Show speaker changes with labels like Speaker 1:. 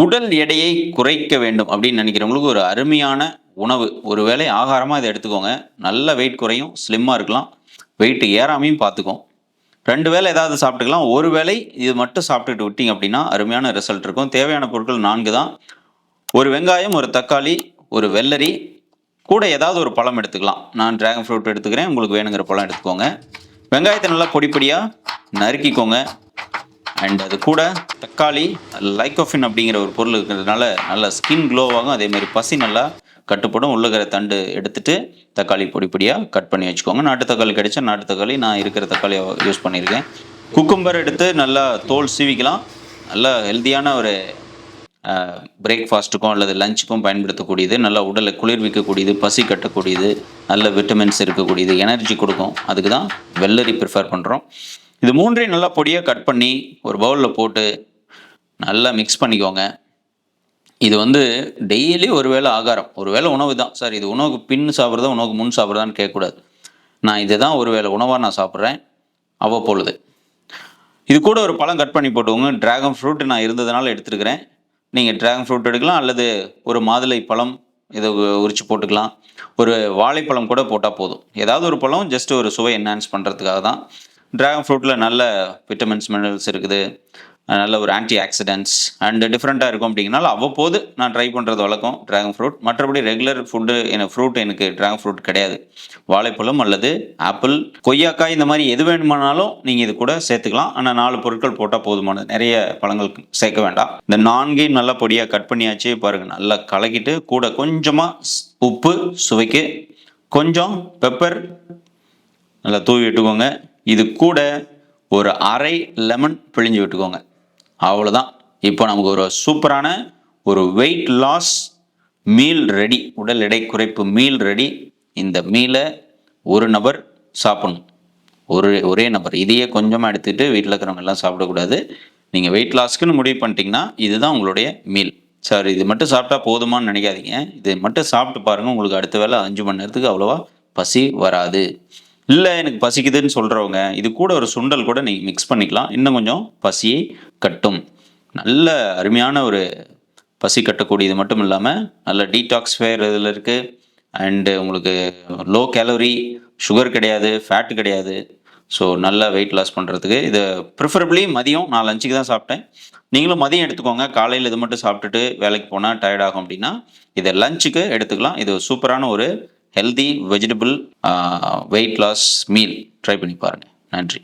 Speaker 1: உடல் எடையை குறைக்க வேண்டும் அப்படின்னு நினைக்கிறவங்களுக்கு ஒரு அருமையான உணவு. ஒரு வேளை ஆகாரமாக இதை எடுத்துக்கோங்க. நல்ல வெயிட் குறையும் ஸ்லிம்மாக இருக்கலாம். வெயிட் ஏறாமையும் பார்த்துக்கும் ரெண்டு வேளை ஏதாவது சாப்பிட்டுக்கலாம். ஒரு வேளை இது மட்டும் சாப்பிட்டுட்டு விட்டீங்க அப்படின்னா அருமையான ரிசல்ட் இருக்கும். தேவையான பொருட்கள் நான்கு தான். ஒரு வெங்காயம் ஒரு தக்காளி ஒரு வெள்ளரி கூட ஏதாவது ஒரு பழம் எடுத்துக்கலாம். நான் ட்ராகன் ஃப்ரூட் எடுத்துக்கிறேன். உங்களுக்கு வேணுங்கிற பழம் எடுத்துக்கோங்க. வெங்காயத்தை நல்லா பொடி பொடியாக நறுக்கிக்கோங்க. அண்ட் அது கூட தக்காளி லைக்கோஃபின் அப்படிங்கிற ஒரு பொருள் இருக்கிறதுனால நல்ல ஸ்கின் க்ளோவாகும் அதேமாதிரி பசி நல்லா கட்டுப்படும். உள்ளகிற தண்டு எடுத்துட்டு தக்காளி பொடி பொடியாக கட் பண்ணி வச்சுக்கோங்க. நாட்டு தக்காளி கிடைச்சா நாட்டு தக்காளி நான் இருக்கிற தக்காளியை யூஸ் பண்ணியிருக்கேன். குக்கும்பர் எடுத்து நல்லா தோல் சீவிக்கலாம். நல்லா ஹெல்த்தியான ஒரு பிரேக்ஃபாஸ்ட்டுக்கும் அல்லது லஞ்சுக்கும் பயன்படுத்தக்கூடியது. நல்லா உடலை குளிர்விக்கக்கூடியது பசி கட்டக்கூடியது நல்ல விட்டமின்ஸ் இருக்கக்கூடியது எனர்ஜி கொடுக்கும். அதுக்கு தான் வெள்ளரி ப்ரிஃபர் பண்ணுறோம் இது மூன்றையும் நல்லா பொடியாக கட் பண்ணி ஒரு பவுலில் போட்டு நல்லா மிக்ஸ் பண்ணிக்கோங்க. இது வந்து டெய்லி ஒரு வேளை ஆகாரம். ஒரு வேளை உணவு தான் சார் இது உணவுக்கு பின் சாப்பிட்றதா உணவுக்கு முன் சாப்பிட்றதான்னு கேட்கக்கூடாது. நான் இதை தான் ஒரு வேளை உணவாக நான் சாப்பிட்றேன் அவ்வப்பொழுது. இது கூட ஒரு பழம் கட் பண்ணி போட்டுக்கோங்க. டிராகன் ஃப்ரூட் நான் இருந்ததுனால எடுத்துருக்கிறேன். நீங்கள் டிராகன் ஃப்ரூட் எடுக்கலாம் அல்லது ஒரு மாதுளை பழம் இதை உரித்து உரிச்சு போட்டுக்கலாம். ஒரு வாழைப்பழம் கூட போட்டால் போதும். ஏதாவது ஒரு பழம் ஜஸ்ட் ஒரு சுவை என்ஹான்ஸ் பண்ணுறதுக்காக தான் டிராகன் ஃப்ரூட்டில் நல்ல விட்டமின்ஸ் மினரல்ஸ் இருக்குது. நல்ல ஒரு ஆன்டி ஆக்சிடென்ட்ஸ் அண்டு டிஃப்ரெண்ட்டாக இருக்கும் அப்படிங்கனால அவ்வப்போது நான் ட்ரை பண்ணுறது வழக்கம் டிராகன் ஃப்ரூட் மற்றபடி ரெகுலர் ஃபுட்டு எனக்கு ஃப்ரூட் எனக்கு டிராகன் ஃப்ரூட் கிடையாது. வாழைப்பழம் அல்லது ஆப்பிள் கொய்யாக்காய் இந்த மாதிரி எது வேணுமானாலும் நீங்கள் இது கூட சேர்த்துக்கலாம். ஆனால் நாலு பொருட்கள் போட்டால் போதுமானது. நிறைய பழங்கள் சேர்க்க வேண்டாம். இந்த நான்கையும் நல்லா பொடியாக கட் பண்ணியாச்சு. பாருங்கள் நல்லா கலக்கிட்டு கூட கொஞ்சமாக உப்பு சுவைக்கு கொஞ்சம் பெப்பர் நல்லா தூவி விட்டுக்கோங்க. இது கூட ஒரு அரை லெமன் பிழிஞ்சு விட்டுக்கோங்க. அவ்வளோதான் இப்போ நமக்கு ஒரு சூப்பரான ஒரு வெயிட் லாஸ் மீல் ரெடி உடல் எடை குறைப்பு மீல் ரெடி இந்த மீலை ஒரு நபர் சாப்பிடணும். ஒரு ஒரே நபர். இதையே கொஞ்சமாக எடுத்துகிட்டு வீட்டில் இருக்கிறவங்க எல்லாம் சாப்பிடக்கூடாது. நீங்கள் வெயிட் லாஸ்க்குன்னு முடிவு பண்ணிட்டீங்கன்னா இதுதான் உங்களுடைய மீல் சார் இது மட்டும் சாப்பிட்டா போதுமான்னு நினைக்காதீங்க. இது மட்டும் சாப்பிட்டு பாருங்கள் உங்களுக்கு அடுத்த வேளை அஞ்சு மணி நேரத்துக்கு அவ்வளோவா பசி வராது. இல்லை எனக்கு பசிக்குதுன்னு சொல்கிறவங்க இது கூட ஒரு சுண்டல் கூட நீங்கள் மிக்ஸ் பண்ணிக்கலாம். இன்னும் கொஞ்சம் பசியை கட்டும். நல்ல அருமையான ஒரு பசி கட்டக்கூடியது மட்டும் இல்லாமல் நல்ல டீடாக்ஸ் ஃபேர் இதில் இருக்குது அண்டு உங்களுக்கு லோ கேலரி சுகர் கிடையாது ஃபேட்டு கிடையாது. ஸோ நல்லா வெயிட் லாஸ் பண்ணுறதுக்கு இது ப்ரிஃபரபிளி மதியம் நான் லஞ்சுக்கு தான் சாப்பிட்டேன். நீங்களும் மதியம் எடுத்துக்கோங்க. காலையில் இது மட்டும் சாப்பிட்டுட்டு வேலைக்கு போனால் டயர்ட் ஆகும் அப்படின்னா இதை லஞ்சுக்கு எடுத்துக்கலாம். இது சூப்பரான ஒரு healthy vegetable weight loss meal try பண்ணி பாருங்கள் நன்றி.